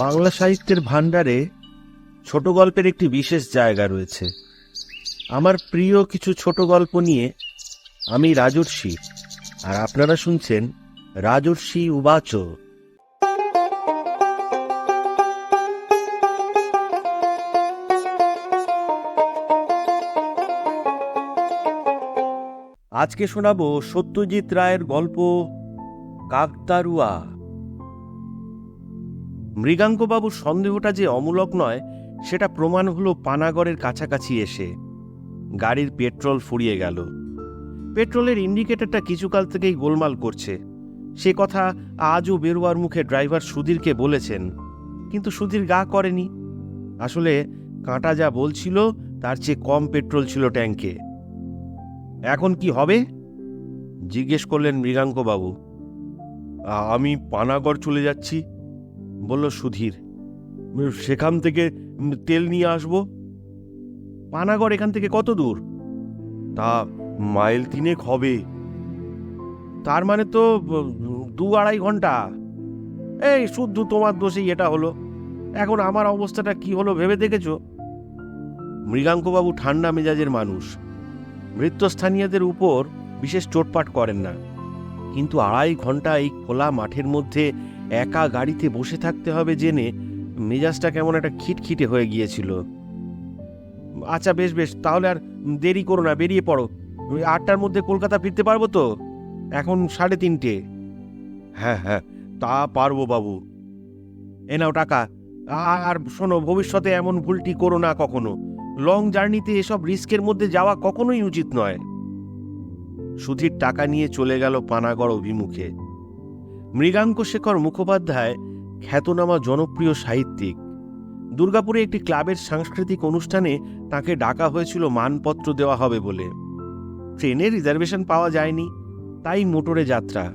বাংলা সাহিত্যের ভাণ্ডারে ছোট গল্পের একটি বিশেষ জায়গা রয়েছে। আমার প্রিয় কিছু ছোট গল্প নিয়ে আমি রাজর্ষি, আর আপনারা শুনছেন রাজর্ষি উবাচ। আজকে শোনাবো সত্যজিৎ রায়ের গল্প, কাকতারুয়া। মৃগাঙ্কবাবুর সন্দেহটা যে অমূলক নয়, সেটা প্রমাণ হলো পানাগড়ের কাছাকাছি এসে। গাড়ির পেট্রোল ফুরিয়ে গেল। পেট্রোলের ইন্ডিকেটরটা কিছুকাল থেকেই গোলমাল করছে। সে কথা আজও বেরোয়ার মুখে ড্রাইভার সুধীরকে বলেছেন, কিন্তু সুধীর গা করেনি। আসলে কাঁটা যা বলছিল, তার চেয়ে কম পেট্রোল ছিল ট্যাঙ্কে এখন কি হবে? জিজ্ঞেস করলেন মৃগাঙ্কবাবু আমি পানাগড় চলে যাচ্ছি। বলল, সুধীর সেখান থেকে তেল নিয়ে আসব? পানাগড় এখান থেকে কত দূর? তা মাইল তিনেক হবে। তার মানে তো দু আড়াই ঘণ্টা। এই শুদ্ধ তোমার দোষেই এটা হলো। এখন আমার অবস্থাটা কি হলো ভেবে দেখেছ? মৃগাঙ্কবাবু ঠান্ডা মেজাজের মানুষ। মৃত্যস্থানীয়দের উপর বিশেষ চোটপাট করেন না। কিন্তু আড়াই ঘণ্টা এই খোলা মাঠের মধ্যে একা গাড়িতে বসে থাকতে হবে জেনে মেজাজটা কেমন একটা খিটখিটে হয়ে গিয়েছিল। আচ্ছা বেশ বেশ, তাহলে আর দেরি করো না, বেরিয়ে পড়ো। আটটার মধ্যে কলকাতা ফিরতে পারব তো? এখন সাড়ে তিনটে। হ্যাঁ হ্যাঁ তা পারব বাবু। এ নাও টাকা। আর শোনো, ভবিষ্যতে এমন ভুলটি করো না কখনো। লং জার্নিতে এসব রিস্কের মধ্যে যাওয়া কখনোই উচিত নয়। সুধীর টাকা নিয়ে চলে গেল পানাগড় অভিমুখে। মৃগাঙ্ক শেখর মুখোপাধ্যায় খ্যাতনামা জনপ্রিয় সাহিত্যিক। দুর্গাপুরে একটি ক্লাবের সাংস্কৃতিক অনুষ্ঠানে তাকে ডাকা হয়েছিল মানপত্র দেওয়া হবে বলে। ট্রেনে রিজার্ভেশন পাওয়া যায়নি, তাই মোটরে যাত্রা।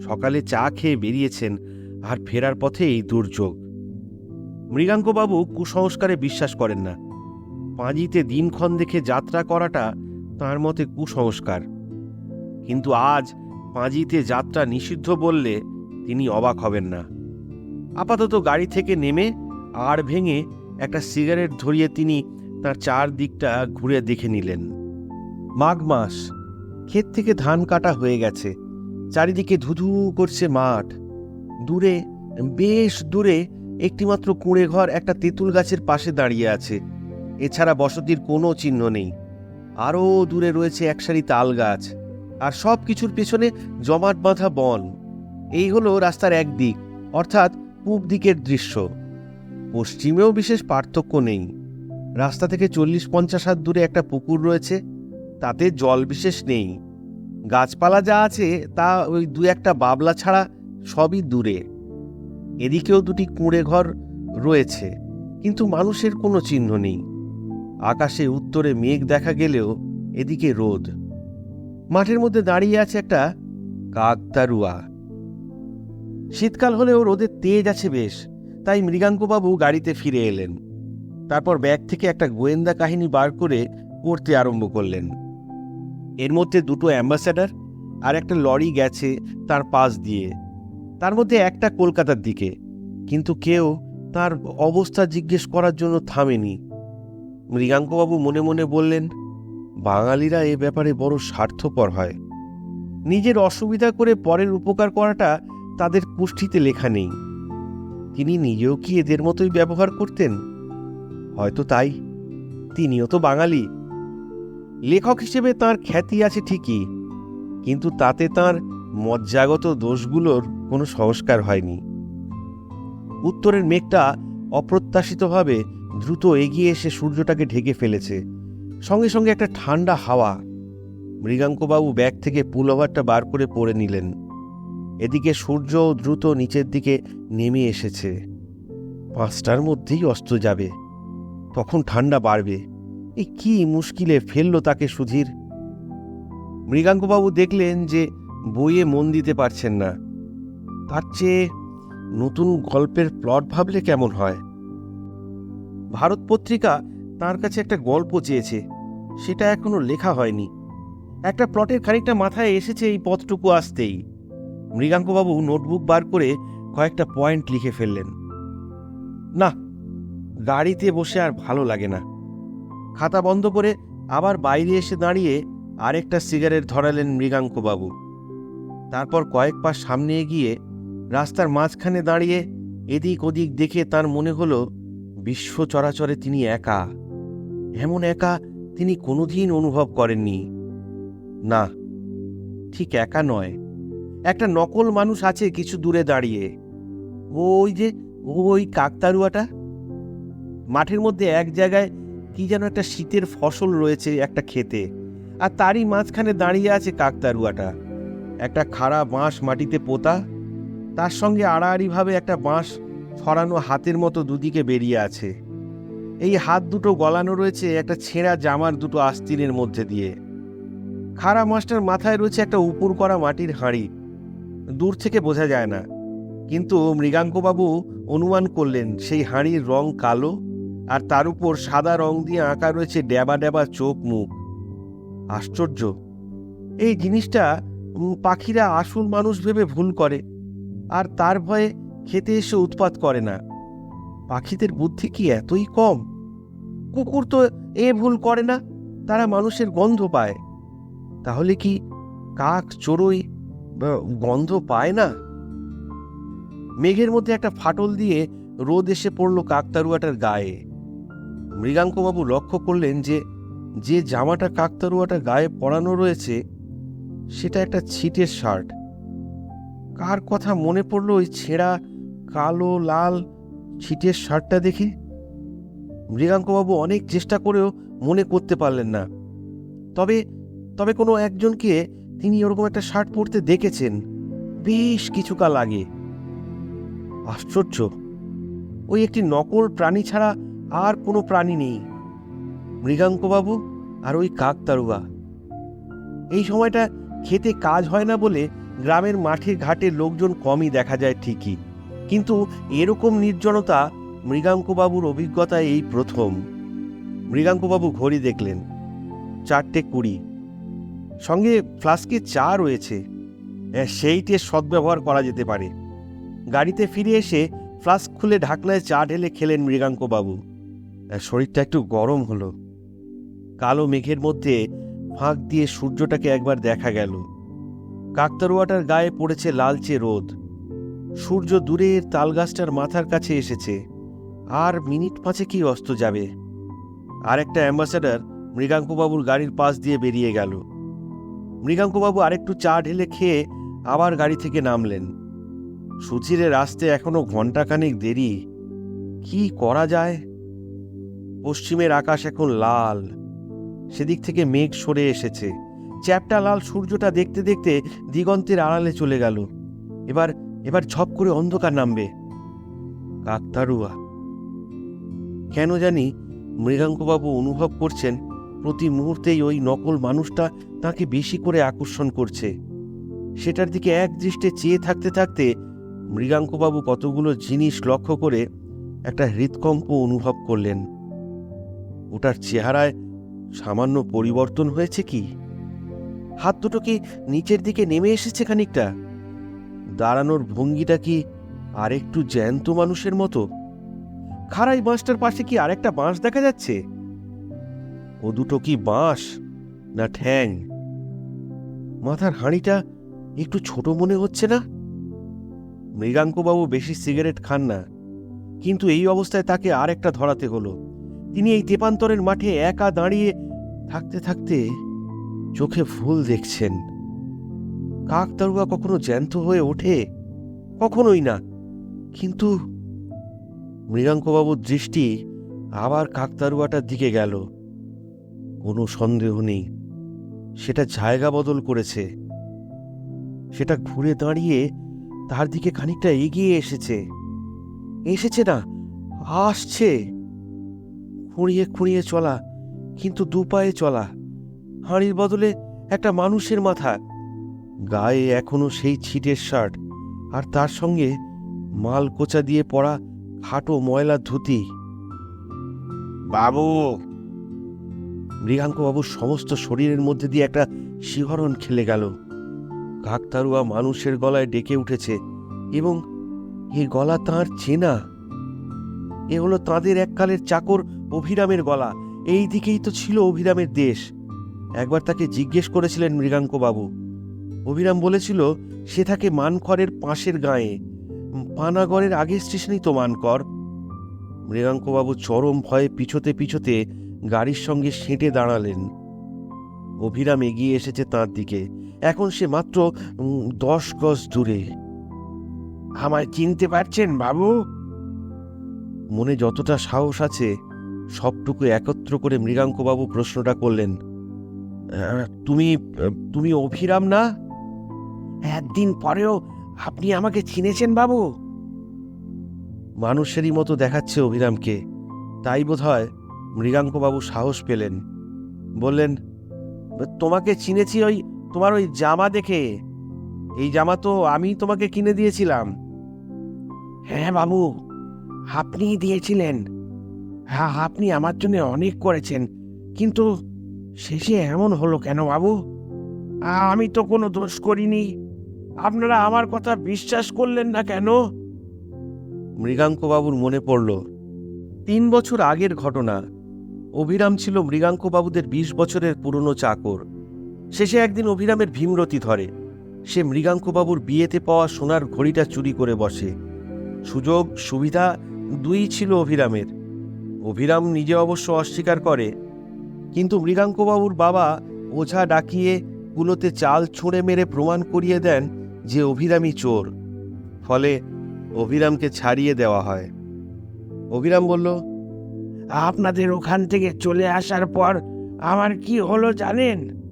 সকালে চা খেয়ে বেরিয়েছেন আর ফেরার পথে এই দুর্যোগ। মৃগাঙ্কবাবু কুসংস্কারে বিশ্বাস করেন না। পাঁজিতে দিনক্ষণ দেখে যাত্রা করাটা তার মতে কুসংস্কার। কিন্তু আজ পাঁজিতে যাত্রা নিষিদ্ধ বললে তিনি অবাক হবেন না। আপাতত গাড়ি থেকে নেমে আর ভেঙে একটা সিগারেট ধরিয়ে তিনি তার চারদিকটা ঘুরে দেখে নিলেন। মাঘ মাস, ক্ষেত থেকে ধান কাটা হয়ে গেছে। চারিদিকে ধুধু করছে মাঠ। দূরে, বেশ দূরে একটিমাত্র কুঁড়ে ঘর একটা তেঁতুল গাছের পাশে দাঁড়িয়ে আছে। এছাড়া বসতির কোনো চিহ্ন নেই। আরও দূরে রয়েছে একসারি তাল গাছ। আর সব কিছুর পেছনে জমাট বাঁধা বন। এই হলো রাস্তার এক দিক, অর্থাৎ পূব দিকের দৃশ্য। পশ্চিমেও বিশেষ পার্থক্য নেই। রাস্তা থেকে চল্লিশ পঞ্চাশ হাত দূরে একটা পুকুর রয়েছে, তাতে জল বিশেষ নেই। গাছপালা যা আছে, তা ওই দু একটা বাবলা ছাড়া সবই দূরে। এদিকেও দুটি কুঁড়ে ঘর রয়েছে, কিন্তু মানুষের কোনো চিহ্ন নেই। আকাশে উত্তরে মেঘ দেখা গেলেও এদিকে রোদ। মাঠের মধ্যে দাঁড়িয়ে আছে একটা কাকতারুয়া। শীতকাল হলেও রোদের তেজ আছে বেশ, তাই মৃগাঙ্কবাবু গাড়িতে ফিরে এলেন। তারপর ব্যাগ থেকে একটা গোয়েন্দা কাহিনী বার করে পড়তে আরম্ভ করলেন। এর মধ্যে দুটো অ্যাম্বাসেডার আর একটা লরি গেছে তার পাশ দিয়ে। তার মধ্যে একটা কলকাতার দিকে, কিন্তু কেউ তার অবস্থা জিজ্ঞেস করার জন্য থামেনি। মৃগাঙ্কবাবু মনে মনে বললেন বাঙালিরা এ ব্যাপারে বড় স্বার্থপর হয়। নিজের অসুবিধা করে পরের উপকার করাটা তাদের কুষ্ঠিতে লেখা নেই। তিনি নিজেও কি এদের মতোই ব্যবহার করতেন? হয়তো তাই। তিনিও তো বাঙালি। লেখক হিসেবে তার খ্যাতি আছে ঠিকই, কিন্তু তাতে তার মজ্জাগত দোষগুলোর কোনো সংস্কার হয়নি। উত্তরের মেঘটা অপ্রত্যাশিতভাবে দ্রুত এগিয়ে এসে সূর্যটাকে ঢেকে ফেলেছে। সঙ্গে সঙ্গে একটা ঠান্ডা হাওয়া মৃগাঙ্কবাবু ব্যাগ থেকে পুলোভারটা বার করে পরে নিলেন। এদিকে সূর্য দ্রুত নিচের দিকে নেমে এসেছে। পাঁচটার মধ্যেই অস্ত যাবে। তখন ঠান্ডা বাড়বে। এই কি মুশকিলে ফেলল তাকে সুধীর। মৃগাঙ্কবাবু দেখলেন যে বইয়ে মন দিতে পারছেন না। তার চেয়ে নতুন গল্পের প্লট ভাবলে কেমন হয়? ভারত পত্রিকা তার কাছে একটা গল্প চেয়েছে। সেটা এখনও লেখা হয়নি। একটা প্লটের খানিকটা মাথায় এসেছে এই পথটুকু আসতেই। মৃগাঙ্কবাবু নোটবুক বার করে কয়েকটা পয়েন্ট লিখে ফেললেন। না, গাড়িতে বসে আর ভালো লাগে না। খাতা বন্ধ করে আবার বাইরে এসে দাঁড়িয়ে আরেকটা সিগারেট ধরালেন মৃগাঙ্কবাবু। তারপর কয়েক পা সামনে এগিয়ে রাস্তার মাঝখানে দাঁড়িয়ে এদিক ওদিক দেখে তার মনে হলো, বিশ্ব চরাচরে তিনি একা। এমন একা তিনি কোনোদিন অনুভব করেননি। না, ঠিক একা নয়। একটা নকল মানুষ আছে কিছু দূরে দাঁড়িয়ে। ওই যে, ওই কাকতারুয়াটা মাঠের মধ্যে এক জায়গায় কি যেন একটা শীতের ফসল রয়েছে একটা খেতে আর তারই মাঝখানে দাঁড়িয়ে আছে কাকতারুয়াটা একটা খাড়া বাঁশ মাটিতে পোতা, তার সঙ্গে আড়াআড়িভাবে একটা বাঁশ ছড়ানো হাতের মতো দুদিকে বেরিয়ে আছে। এই হাত দুটো গলানো রয়েছে একটা ছেঁড়া জামার দুটো আস্তিনের মধ্যে দিয়ে। খাড়া মাছটার মাথায় রয়েছে একটা উপুর করা মাটির হাঁড়ি। দূর থেকে বোঝা যায় না। কিন্তু মৃগাঙ্কবাবু অনুমান করলেন, সেই হাঁড়ির রং কালো আর তার উপর সাদা রং দিয়ে আঁকা রয়েছে ড্যাবা ড্যাবা চোখ মুখ। আশ্চর্য। এই জিনিসটা পাখিরা আসল মানুষ ভেবে ভুল করে, আর তার ভয়ে খেতে এসে উৎপাত করে না। পাখিদের বুদ্ধি কি এতই কম? কুকুর তো এ ভুল করে না, তারা মানুষের গন্ধ পায়। তাহলে কি কাক চড়ুই গন্ধ পায় না? মেঘের মধ্যে একটা ফাটল দিয়ে রোদ এসে পড়ল কাকতারুয়াটার গায়ে। মৃগাঙ্কবাবু লক্ষ্য করলেন যে যে জামাটা কাকতারুয়াটা গায়ে পরানো রয়েছে, সেটা একটা ছিটের শার্ট। কার কথা মনে পড়ল ওই ছেঁড়া, কালো, লাল ছিটের শার্টটা দেখে। মৃগাঙ্কবাবু অনেক চেষ্টা করেও মনে করতে পারলেন না। তবে তবে কোনো একজনকে তিনি ওরকম একটা শার্ট পরতে দেখেছেন। বেশ কিছুকাল আগে। আশ্চর্য! ওই একটি নকল প্রাণী ছাড়া আর কোনো প্রাণী নেই। মৃগাঙ্কবাবু আর ওই কাকতারুয়া। এই সময়টা খেতে কাজ হয় না বলে গ্রামের মাঠে ঘাটে লোকজন কমই দেখা যায় ঠিকই। কিন্তু এরকম নির্জনতা মৃগাঙ্কবাবুর অভিজ্ঞতায় এই প্রথম। মৃগাঙ্কবাবু ঘড়ি দেখলেন চারটে কুড়ি। সঙ্গে ফ্লাস্কে চা রয়েছে। হ্যাঁ, সেইটির সদ্ব্যবহার করা যেতে পারে। গাড়িতে ফিরে এসে ফ্লাস্ক খুলে ঢাকনায় চা ঢেলে খেলেন মৃগাঙ্কবাবু। আহ, শরীরটা একটু গরম হলো। কালো মেঘের মধ্যে ফাঁক দিয়ে সূর্যটাকে একবার দেখা গেল। কাকতারুয়াটার গায়ে পড়েছে লালচে রোদ। সূর্য দূরের তালগাছটার মাথার কাছে এসেছে। আর মিনিট পাঁচে কি অস্ত যাবে। আর একটা অ্যাম্বাসাডার মৃগাঙ্কবাবুর গাড়ির পাশ দিয়ে বেরিয়ে গেল। মৃগাঙ্কবাবু আরেকটু চা ঢেলে খেয়ে আবার গাড়ি থেকে নামলেন। সুচিরের আসতে এখনও ঘণ্টাখানেক দেরি। কি করা যায়? পশ্চিমের আকাশ এখন লাল। সেদিক থেকে মেঘ সরে এসেছে। চ্যাপটা লাল সূর্যটা দেখতে দেখতে দিগন্তের আড়ালে চলে গেল। এবার এবার ঝপ করে অন্ধকার নামবে। কাকতারুয়া কেন জানি মৃগাঙ্কবাবু অনুভব করছেন, প্রতি মুহূর্তেই ওই নকল মানুষটা তাকে বেশি করে আকর্ষণ করছে। সেটার দিকে এক দৃষ্টে চেয়ে থাকতে থাকতে মৃগাঙ্কবাবু কতগুলো জিনিস লক্ষ্য করে একটা হৃদকম্প অনুভব করলেন। ওটার চেহারায় সামান্য পরিবর্তন হয়েছে কি? হাত দুটো কি নিচের দিকে নেমে এসেছে খানিকটা? দাঁড়ানোর ভঙ্গিটা কি আরেকটু জ্যান্ত মানুষের মতো? খাড়াই বাঁশটার পাশে কি আরেকটা বাঁশ দেখা যাচ্ছে? ও দুটো কি বাঁশ না ঠ্যাং? মাথার হাঁড়িটা একটু ছোট মনে হচ্ছে না? মৃগাঙ্কবাবু বেশি সিগারেট খান না, কিন্তু এই অবস্থায় তাকে আর একটা ধরাতে হলো। তিনি এই তেপান্তরের মাঠে একা দাঁড়িয়ে থাকতে থাকতে চোখে ফুল দেখছেন। কাকতারুয়া কখনো জ্যান্ত হয়ে ওঠে? কখনোই না। কিন্তু মৃগাঙ্কবাবুর দৃষ্টি আবার কাকতারুয়াটার দিকে গেল। কোনো সন্দেহ নেই। সেটা জায়গা বদল করেছে। সেটা ঘুরে দাঁড়িয়ে তার দিকে খানিকটা এগিয়ে এসেছে। এসেছে না, আসছে। খুঁড়িয়ে খুঁড়িয়ে চলা, কিন্তু দু পায়ে চলা। হাঁড়ির বদলে একটা মানুষের মাথা। গায়ে এখনও সেই ছিটের শার্ট আর তার সঙ্গে মাল কোচা দিয়ে পড়া খাটো ময়লা ধুতি। বাবু! মৃগাঙ্কবাবুর সমস্ত শরীরের মধ্যে দিয়ে একটা শিহরণ খেলে গেল। কাকতারুয়া মানুষের গলায় ডেকে উঠেছে এবং এ গলা তাঁর চেনা। এ হলো তাঁদের এককালের চাকর অভিরামের গলা। এই দিকেই তো ছিল অভিরামের দেশ। একবার তাকে জিজ্ঞেস করেছিলেন মৃগাঙ্কবাবু। অভিরাম বলেছিল, সে থাকে মানকরের পাশের গাঁয়ে। পানাগড়ের আগের স্টেশনই তো মানকর মৃগাঙ্কবাবু চরম ভয়ে পিছোতে পিছোতে গাড়ির সঙ্গে সেঁটে দাঁড়ালেন। অভিরাম এগিয়ে এসেছে তার দিকে। এখন সে মাত্র দশ গজ দূরে। আমায় চিনতে পারছেন, বাবু? মনে যতটা সাহস আছে, সবটুকু একত্র করে মৃগাঙ্কবাবু প্রশ্নটা করলেন তুমি তুমি অভিরাম না? একদিন পরেও আপনি আমাকে চিনেছেন বাবু। মানুষেরই মতো দেখাচ্ছে অভিরামকে। তাই বোধ হয় মৃগাঙ্কবাবু সাহস পেলেন। বললেন তোমাকে চিনেছি ওই তোমার ওই জামা দেখে। এই জামা তো আমি তোমাকে কিনে দিয়েছিলাম। হ্যাঁ বাবু আপনিই দিয়েছিলেন। হ্যাঁ আপনি আমার জন্য অনেক করেছেন। কিন্তু শেষে এমন হলো কেন বাবু? আমি তো কোনো দোষ করিনি। আপনারা আমার কথা বিশ্বাস করলেন না কেন? মৃগাঙ্কবাবুর মনে পড়ল, তিন বছর আগের ঘটনা। অভিরাম ছিল মৃগাঙ্কবাবুদের বিশ বছরের পুরনো চাকর। শেষে একদিন অভিরামের ভীমরতি ধরে। সে মৃগাঙ্কবাবুর বিয়েতে পাওয়া সোনার ঘড়িটা চুরি করে বসে। সুযোগ, সুবিধা দুই ছিল অভিরামের। অভিরাম নিজে অবশ্য অস্বীকার করে, কিন্তু মৃগাঙ্কবাবুর বাবা ওঝা ডাকিয়ে কুলোতে চাল ছুঁড়ে মেরে প্রমাণ করিয়ে দেন যে অভিরামই চোর। ফলে অভিরামকে ছাড়িয়ে দেওয়া হয়। অভিরাম বলল, আপনাদের ওখান থেকে চলে আসার পর আমার কি হলো জানেন?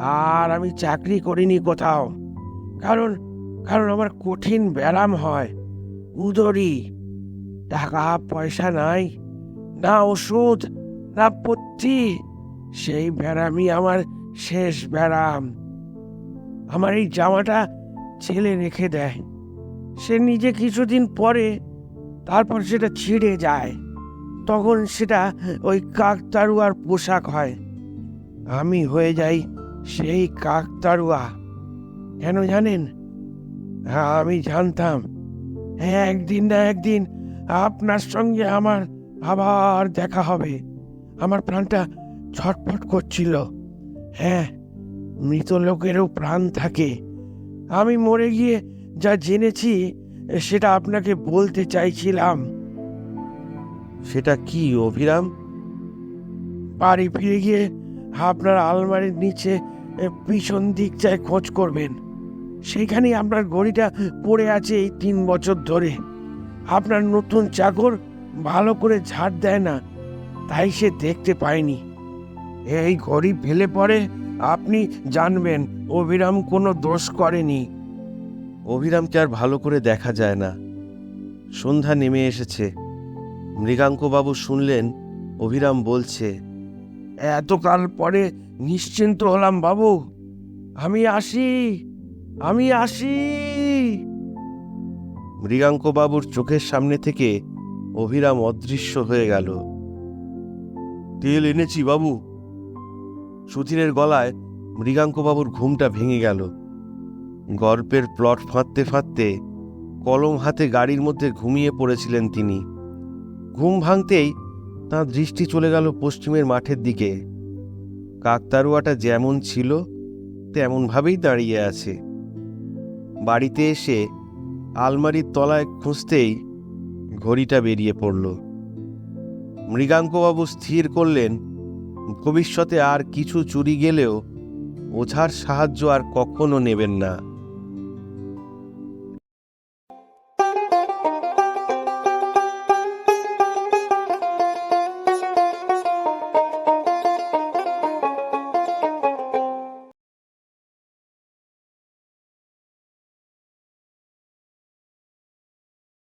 আর আমি চাকরি করিনি কোথাও। কারণ কারণ আমার কঠিন ব্যায়াম হয়। উদরি। টাকা পয়সা নাই, না ওষুধ, না পত্তি সেই ব্যারামই আমার শেষ ব্যারাম আমার এই জামাটা ছেলে রেখে দেয়। সে নিজে কিছুদিন পরে তারপর সেটা ছিঁড়ে যায়। তখন সেটা ওই কাকতারুয়ার পোশাক হয়। আমি হয়ে যাই সেই কাকতারুয়া কেন জানেন? হ্যাঁ আমি জানতাম। হ্যাঁ একদিন না একদিন আপনার সঙ্গে আমার আবার দেখা হবে। আমার প্রাণটা ছটফট করছিল। হ্যাঁ মৃত লোকেরও প্রাণ থাকে। আমি মরে গিয়ে যা জেনেছি সেটা আপনাকে বলতে চাইছিলাম। সেটা কি অভিরাম? বাড়ি ফিরে গিয়ে আপনার আলমারির নিচে পিছন দিক চায় খোঁজ করবেন। সেইখানেই আপনার ঘড়িটা পড়ে আছে এই তিন বছর ধরে। আপনার নতুন চাকর ভালো করে ঝাড় দেয় না তাই সে দেখতে পায়নি। এই ঘড়ি ফেলে পরে আপনি জানবেন অভিরাম কোনো দোষ করেনি। অভিরামকে আর ভালো করে দেখা যায় না? সন্ধ্যা নেমে এসেছে। মৃগাঙ্কবাবু শুনলেন অভিরাম বলছে এতকাল পরে নিশ্চিন্ত হলাম বাবু। আমি আসি আমি আসি। মৃগাঙ্কবাবুর চোখের সামনে থেকে অভিরাম অদৃশ্য হয়ে গেল। তেল এনেছি বাবু। সুধীরের গলায় মৃগাঙ্কবাবুর ঘুমটা ভেঙে গেল। গল্পের প্লট ফাঁদতে ফাঁদতে কলম হাতে গাড়ির মধ্যে ঘুমিয়ে পড়েছিলেন তিনি। ঘুম ভাঙতেই তাঁর দৃষ্টি চলে গেল পশ্চিমের মাঠের দিকে। কাকতারুয়াটা যেমন ছিল, তেমনভাবেই দাঁড়িয়ে আছে। বাড়িতে এসে আলমারির তলায় খুঁজতেই ঘড়িটা বেরিয়ে পড়ল। মৃগাঙ্কবাবু স্থির করলেন ভবিষ্যতে আর কিছু চুরি গেলেও ওঝার সাহায্য আর কখনো নেবেন না।